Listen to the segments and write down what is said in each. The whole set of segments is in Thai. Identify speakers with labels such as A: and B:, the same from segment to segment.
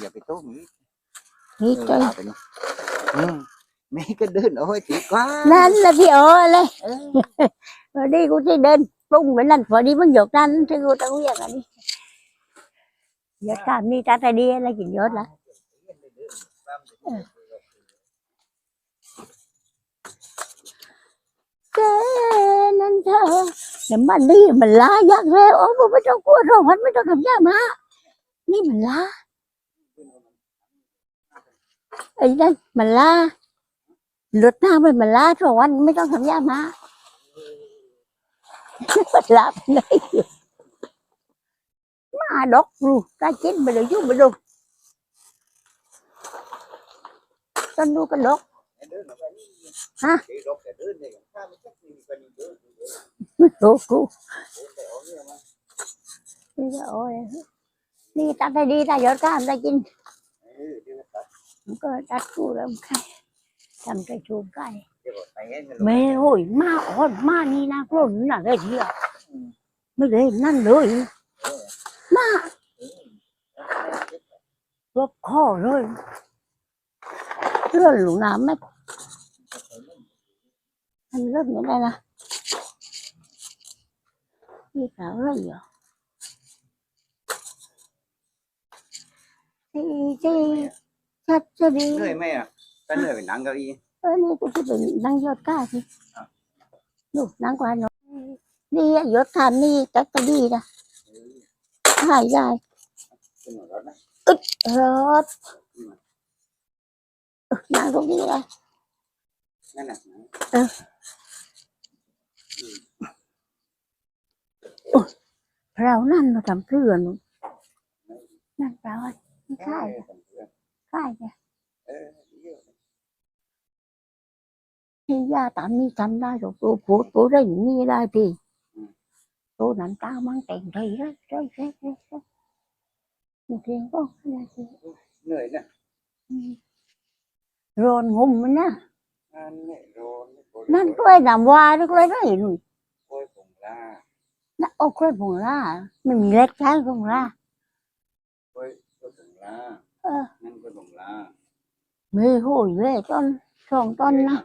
A: อย่าไปโต้มี
B: นี่
A: เออ
B: ใจ
A: ตาไปนี่อืมแม่ก็เดินเอาไว้ตีกว่า
B: นั่น là พี่โอ้เลย
A: เออ
B: rồi đi cũng chỉ đến bung với lần phải đi mới giọt ra thì cô tao biết là đi giọt cảm đi ta ta đi là chỉ giọt là cái nên thơ để mà đi mình lá giác rêu ốm mới trong cua rồi hết mới trong cầm giá mà đi mình lá ไอ้นั่นมันล่ารดน้ำมันมันล่าทั่ววันไม่ต้องทำยามามันล่าไป
A: เลยมาดอกรูกาจินไปเลยยุ่งไปดูต้นดูกระดก
B: ฮะ
A: โอ้กูนี่โอ้ยนี่ตัดได้ดีไดยอดก้ามได้กิน ม่ชักนี่ก็นี่เดินเดิน
B: đốt cô
A: แต่เอาเนี่ยมา
B: đi rồi đi ta đây đi ta giọt cam ta chín
A: เออเดี๋ยวตัด
B: không có đặt cô làm cái làm cái chuồng cái
A: เดี๋ยวไปให้มัน
B: mẹ ơi ma ổn ma ni na luôn là cái gì à mới để năn rồi ma gấp kho rồi rồi lúc nào mất anh rất như đây nè đi cả rồi giờ thì thì chắc cho đi
A: เหนื่อยไหมอะก็เหนื่อยไปนั่งเก้าอี้
B: เออนี่กูจะเป็นนั่งยอดก้าสิลูกนั่งกว่าน้อยนี่ยอดทานนี่จักก็ดีนะหายได้
A: เป็นหัวรถนั่
B: งตรงนี้เลย
A: นั่นน่ะ
B: เรานั่นมาทำเพื่อนนั่นแปลว่าไม่
A: ใช่
B: ใช่ใช่ไง
A: เออเดี๋ยว
B: ที่ย่าตามนี้ทำได้หรอกตัวผัวตัวได้อย่างนี้ได้พี่ตัวนั้นตามันแต่งไทยแล้วใช่ใช่ใช่ใช่จริงก็ไม่ได้
A: เหนื่อยนะ
B: ร้อนงุ่มมันนะ
A: นั่น
B: กล้วยน้ำว้าด้วยกล้วยไรหนุ่ย
A: กล้วยผงลา
B: นั่นโอ้กล้วยผงล่าไม่มีเล็กใช้ผงล่าก
A: ล้วยกล้วยผงลา
B: เออ มีโหยเลยต้นสองต้นนะ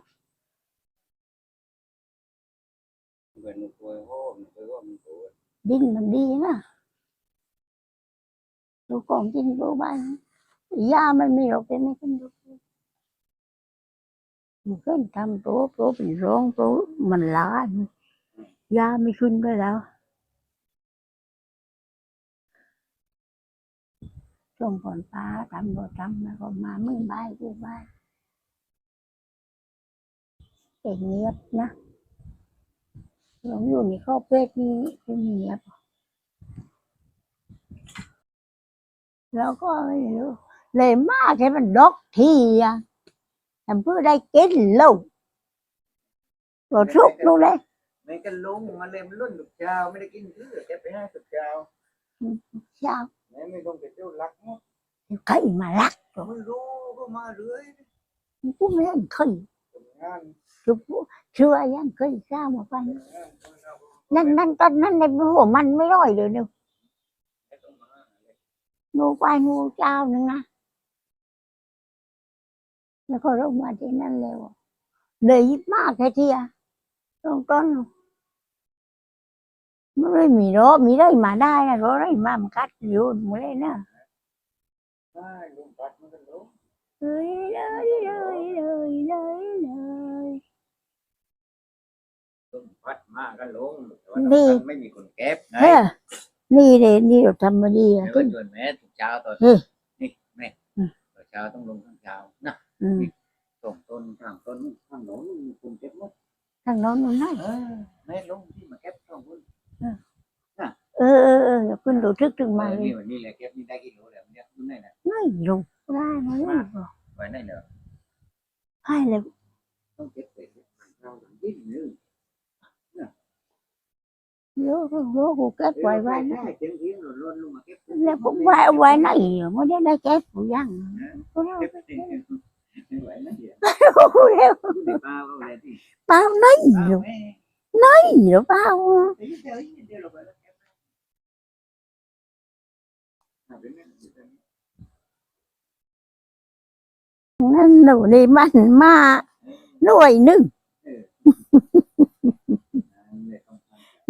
A: เหมือนกล้วยโหมกล้วยโหมมันตัว
B: ดินมันดีนะดูของกินดูบ้านยาไม่มีหรอกแต่ไม่กินดูมันก็ทำตัวตัวเป็นร้องตัวมันล้ายาไม่ขึ้นไปแล้ว ช่วงก่อนป้าทำบ่ทำแล้วก็มามือใบายกูใบายเก่งเงียบนะหลงอยู่ในข้อเพศนี้เป็นเงียบแล้วก็ไม่รู้เลยมากให้มันดอกทีอะทำเพื่อได้กินลูกก็ทุกลูกเลย
A: ไม่กันลุงมันเลยมันรุ่นทุกเช้าไม่ได้กินคือแกไปให้ทุกเช้า
B: เช้า
A: แม่ไม่ต้องไปเที่ยวรักเนาะ
B: ใครมาลัก
A: ไม่รู้ก็มาเรื่อย
B: กูไม่เห็นเคย
A: ทำงาน
B: กูเชื่อยังเคยทราบมาไปนั่นนั่นตอนนั้นในหัวมันไม่ร้อยเลยเนี่ยงูไปงูเจ้านึงนะแล้วก็ลงมาที่นั่นเลยว่ะเลยยิบมากแค่เทียตรงต้น ไม่ได้มีรถมีได้มาได้นะรถได้มามันกัดอยู่หมดเลยนะ
A: ใช่ลุงปัดมันกันลุง
B: เลยเลยเลยเลยเลยเลย
A: ลุงปัดมากันลุงแต่ว่าไม่มีคนเก็บไง
B: เฮ้ยนี่เลยนี่เราทำมาดีอะ
A: เดี๋ยว
B: ที่
A: ชวนแม่ทุกเช้าตอน
B: เฮ้ย
A: นี่แม่
B: อืม
A: ตอนเช้าต้องลงข้างเช้านะ
B: อืม
A: ส่งต้นข้างต้นข้างโน้นมีคนเก็บหมด
B: ทางโน้นนู่นนั่น
A: เออแม่ลุงที่มาเก็บสองคน
B: เออเออเอออย่าขึ้นดูทึกถึงมาเลย
A: นี่วันนี้แหละเก็บนี่ได้กี่โลแล้วเนี่ยคุณไหนนะ
B: ไม่รู้ได้ไหมไม่รู้
A: ไว้ไหนเหรอ
B: ให้เลย
A: ต้องเก็บไปเราหลังยิ่งนึง
B: เยอะเยอะกูเก็บไว้ไว้นะ
A: ใช่เต็มที่เราล้นลงมาเก็บ
B: แล้วผมไว้ไว้ไหนไม่ได้ได้เก็บกูยังกูเร็ว
A: เก็บเต็มไม่ไหวนะเดี๋ยว
B: กูเร็ว
A: ไม่ป้าเอาอะไรที่
B: เปล่าไหน
A: ป้า
B: หรอ
A: แม่
B: ไหนหรอเปล่า นั่นหนูนี่มันมาหน่วยหนึ่ง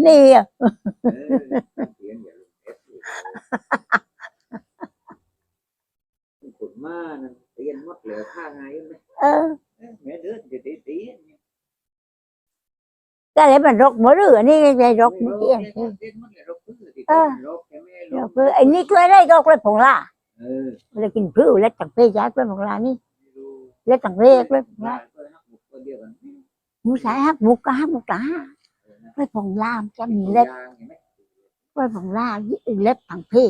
A: นี่อะขนมานั่นเตียนมดเหลือข้างไงไหม
B: เออ
A: แม่เดือดจะตีตี
B: ก็เลยมันรกมือหรือนี่ไงรก
A: มื
B: อ
A: เอ
B: อ
A: รกมื
B: อไอ้นี่ช่วยได้รกเลยผงล่า
A: เล
B: ยกินพืชแล้วจับเพยยัดไปผงล่านี่ แล้วตั้งเลข
A: เลยนะ
B: มูสายฮักบุกก็ฮักบุกตาไปผ่องลามจำมีเล็บ
A: ไป
B: ผ่องลาเล็บทางพี่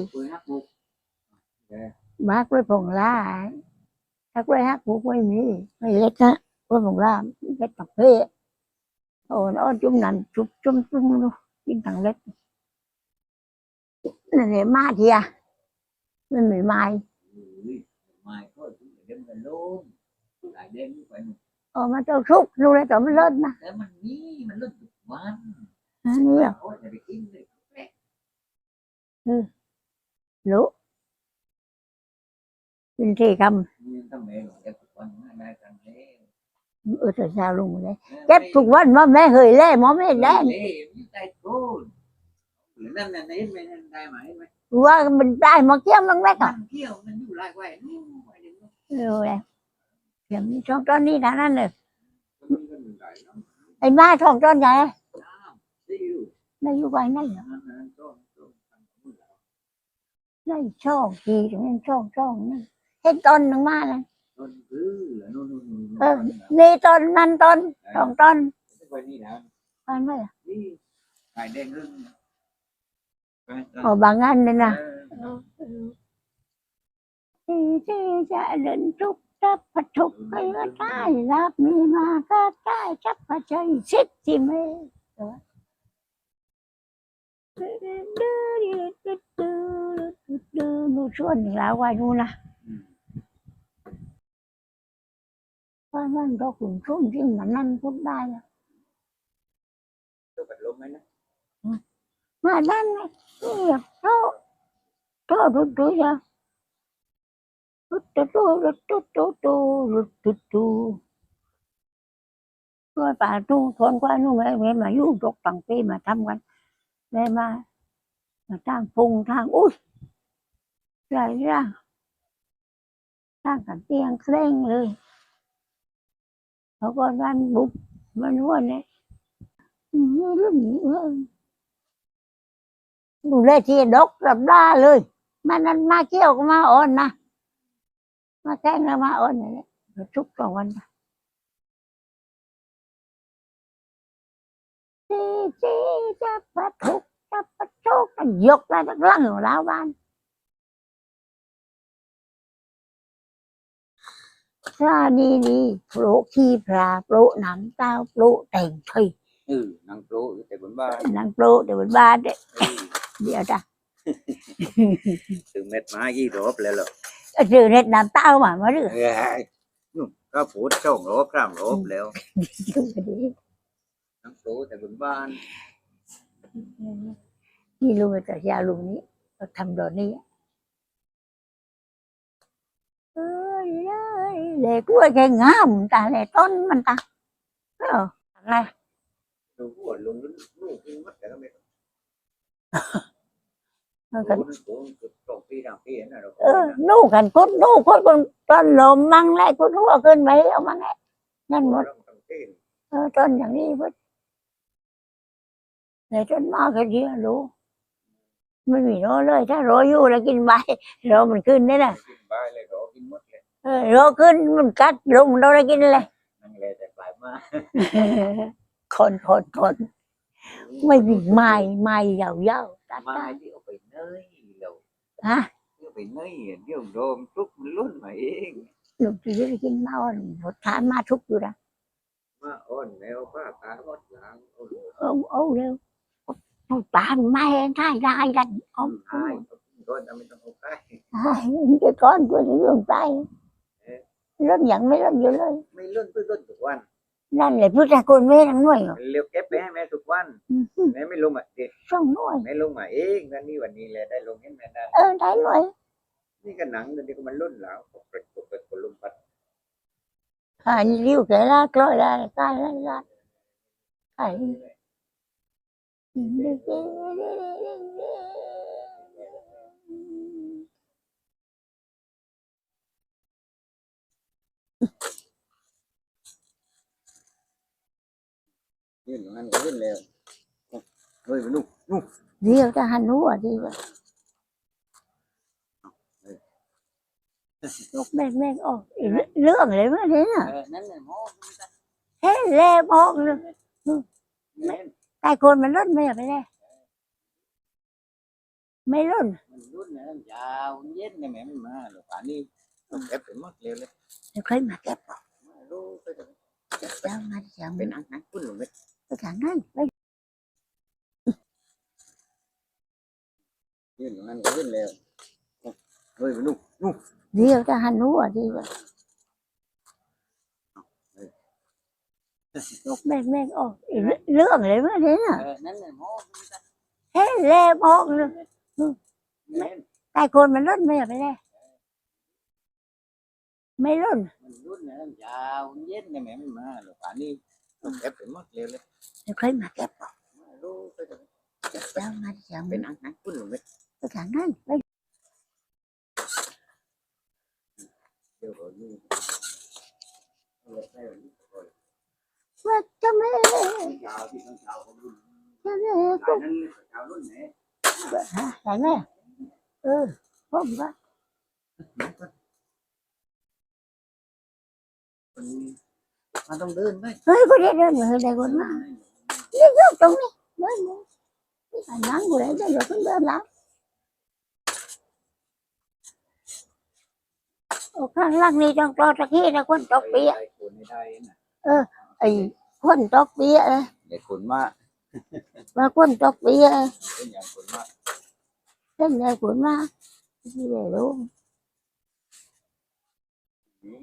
A: บ้า
B: ไปผ่องลาถ้าไปฮักบุกไม่มีไม่เล็กนะไปผ่องลามเล็บทางพี่โอ้แล้วจุ่มนั่นจุ่มจุ่มจุ่มดูกินทางเล็บนั่นเนี่ยมาเทียมันไม่ไม่
A: ไม่ก็ถึงเดี๋ยวมันล้
B: ม ờ mà tôi xúc luôn đấy tôi mới
A: lên mà. Để mình nghĩ à, ừ. Lũ. Mình thì cầm ừ trời sao luôn đấy chết phục vân mà mẹ hơi lê mà mẹ đen. Qua
B: mình tay mà kiếm nó mẹ cả. Rồi เดี๋
A: ยว
B: มีช่องต้นนี่นะนั่นเลยไอ้บ้าช่องต้นใหญ่
A: นา
B: ยอยู่ไว้นั่นเหรอ
A: นั่
B: ช่องทีตรงนั้นช่องช่องนั่นให้ต้นหนึ่งมาเลยเออนี่ต้นนั่นต้นช่องต้น
A: อัน
B: ไม่
A: เหรอ
B: โอ้บางงานเลยนะที่จะเล่นทุก จับผัทุกข์ก็ได้รับมีมาก็ได้จับผัดใจสิทธิเมดูชวนอีกแล้วว่าดูนะว่ามันเราขุนชุ่มจริงมันนั่นพูดได้อะ
A: ตัวปัดลมไหมนะ
B: มานั่นนะเนี่ยโตโตดูดูจ้ะ ด้วยป่าทุ่งทนกว่านุ่งเลแม่มายุ่งตกตังปีมาทำกันแม่มามาทางฟุงทางอุ้ยใไรร่างทางกันเตียงเคร่งเลยเขาก็รันบุบมันวัวเนี่ยเรื่องเรื่องดูเลที่ดกรับล่าเลย มันนั้นมาเกี่ยวก็มาอ่อนนะ มาแทงแล้วมาอ่อนอย่างนี้ทุกสองวันจีจีจะประทุกจะประทุกยกแล้วร่างของเราบ้านพาดีดีโปลุกขี้พระปลุกหน้ำเต้าปลุกแต่งทีอื
A: นังปลุกแต่บ
B: นบ้านนังปลุกแต่บนบ้านเด้เดี๋ยวจ้ะ
A: ถึงเม็ดไม้
B: กี่รอ
A: บแล้วหรอ
B: ซื้อเน็ตน้ำเต้ามามาหรือเอ้
A: นุ่มก็พูดช่
B: องโลบก
A: ล้ามโลบแล้ว
B: น้ำ
A: โตแต่บ
B: นบ้านนี่ลุงแต่ยาลุงนี้เราทำดอนนี้เอ้ยเฮ้ยเล็กวัวแกงามตาเลยต้นมันตาเอออะไร
A: ลุงหัวลุงลุง
B: กินมั
A: ดแต่ก็ไม่ phi này rồi
B: เออนู่กันคุดนู่คุดคนต้นลมมั่งไล่คุดหัวขึ้นไปเอามาไงนั่นหมด
A: trồng phi
B: เออต้นอย่างนี้พุดเลยต้นมากก็เดียวรู้ไม่มีโรเลยถ้าโรอยู่แล้วกินใบโรมันขึ้นได้น่ะ
A: ba lại đó cái mất lại
B: เออโรขึ้นมันกัดลงเราได้กินเลย
A: năng lệ tại phải mà
B: คนคนคนไม่มีไม้ไม้ยาวๆตัดได้
A: mai thì phải nơi hiểu
B: hả? Chứ
A: phải nơi hiểu điều đồm trúc luôn mà yên.
B: Lúc chứ chứ chứ mau một tháng ma trúc rồi đó.
A: Mà
B: ổn nếu có cả một tháng ổn. Ổn đâu? Một tháng mai em thay ra hai ông
A: hai con ta mới cái.
B: Con của những đường tay lớn nhận mấy lần nhiều lên mấy lần tôi
A: lớn chủ quan นั่น
B: แหละพุทธคุณแม่ทั้งน่วย
A: เหรอเร็วเก็บไปให้แม่ทุกวันแม่ไม่ลงมาเด็ก
B: ช่องน่วย
A: แม่ลงมาเองนั่นนี่วันนี้แหละได้ลงเห็นแม่ได้
B: เออได้หน่วย
A: นี่ก็หนังตัวนี้ก็มันรุ่นแลาวกระตุกกคนลุ่มปัด
B: หายริ้วแก่ละกล้อ
A: ยละกล้ายละละหายอืม นแล้วเฮ้ยมันนุ่มนุ่ม
B: Liu ta hành hú à đi vậy. Lúc men men ô, lưỡng lấy mới thế nào.
A: เออนั่นแหละหมอ
B: Thế lê bọc luôn.
A: แม่น
B: Tại con mình lốt mày ở bên đây. Mày lốt.
A: มันรุ่นนะมันยาวมันเย็นเนี่ยแม่มันมาหรอกป่านนี้ต้องเก็บไปหมดเร็วเลย
B: Tôi khơi mà kẹp bọc.
A: มาลูกไปเถอะ
B: Cháu mà cháu
A: เป็น
B: mình.
A: นังนังพุ่นลงไป
B: Tôi chẳng nói. Bây
A: ยืนตรงนั้นก็ยืนแล้วเฮ้ ยมันนุ่มนุ่ม
B: Liu ta hành hú à đi vậy. Lúc men men ô, lưỡng lấy mới thế nào.
A: เออนั่นแหละหมอ
B: Thế lê bọc luôn.
A: แม่น
B: Tại con mình lốt mày ở bên đây. Mày lốt.
A: มั นรุ่นนะมันยาวมันเย็นเนี่ยแม่มันมาหรอกป่านนี้ต้องเก็บไปหมดเร็วเลย
B: Tôi khơi mà kẹp bọc.
A: มาลูกไปเถอะ
B: Cháu mà cháu
A: เป็น
B: mình.
A: นังนังพุ่นลงไป
B: Tôi chẳng nói. Bây
A: เดี๋ยวก่อนนี่เอาไว้ใส่ไว้นี่ก่อน
B: giờ cho mày.
A: ยาวที่ต้องยาวของรุ่น
B: Cho mày.
A: หลายนั้นยาวรุ่นไหน
B: Hả? Tại mày. Ừ. Không có.
A: คนนี้มันต้องเดินไป
B: Ơi, có đi đơn người đây con mà. Đi vô trong đi. Đơn đi. Cái phải nắng của đấy đây rồi cũng đơn lắm. Ồ, ข้างล่างนี่ต้องรอตะกี้นะคนตกเปีย
A: ได้คนไม่ได้นะ
B: ไอ้คนตกเปียเอ้ย
A: เด็กคนมาก
B: ว่าคนตกเปียเอ้ย
A: เป็นอย่างคนมาก
B: เส้นใหญ่ผลมาที่ไหนรู้
A: นี่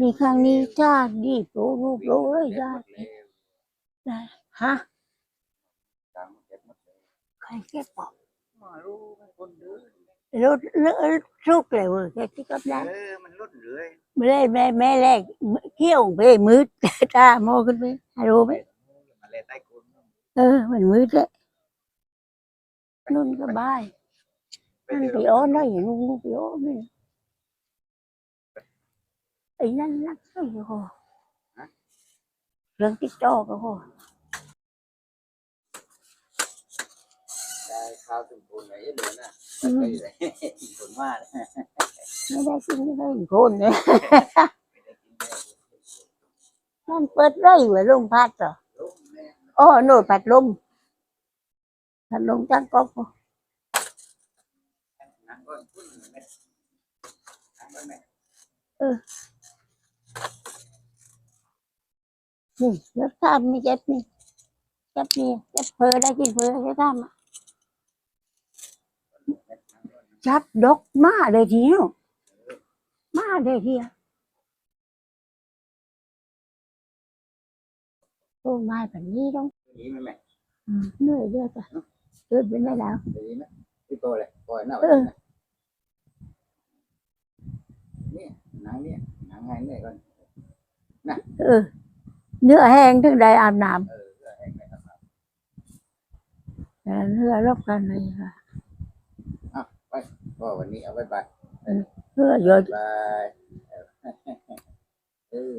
B: มีครั้งนี้จ้าดีโปรลูกรู้เลยจ้าฮะ
A: ตามเก็บหมดเลย
B: ใครแค่บอก
A: มารู้คนเดิน
B: รถเลอะทุกเลยเว้ยแค่ที่ก็ได้
A: เออมันรุ่นเรื่อย
B: ไม่ได้แม่แม่แรกเขี้ยวไปมืดตาโมขึ้นไปรู้ไหม
A: เลยใต้คน
B: เออมันมืดเลยนุ่นก็บายนั่นไปอ้อนได้อย่างนุ่นไปอ้อนนี่ ไอ้นั่นนักไอ้โหเรื่องติ๊กตอกก็โห
A: ได้ข้าวถึงคนไหนเดินน่ะ
B: อืม
A: ไปเลยคนมาก
B: ไม่ได้กินไม่ได้อีกคนเนี่ยมันเปิดไร่ไว้ลมพัดเหรอ
A: ลูกแม่
B: อ๋อโน่นพัดลมพัดลมตั้งก๊อก
A: นั่งก่อนพุ่นแม่นั่งก่อ นแม่
B: นี่รถข้ามไม่เจ็บนี่เจ็บนี่เจ็บเพอได้กินเพอได้ข้ามอะจับดกมาเลยทีเนาะมาเลยทีอะโอ้มาแบบนี้ต้อง
A: ดีไหมแม่
B: อืมเหนื่อยเยอะจ้ะเกิดเป็นได้แล้ว
A: ดีไหมพี่โตเลยปล่อยหน้านี่นั่งเนี่ย นั่งไงเนี่ยก่อน
B: เออเนื้อแห้งถึงได้อาบน้
A: เออแห้งไปครับำ
B: แต่เนื้อรบกันเลยค่ะ
A: ก็วันนี้เอาไว้ไป
B: เนื้อเยอะ
A: บายเออ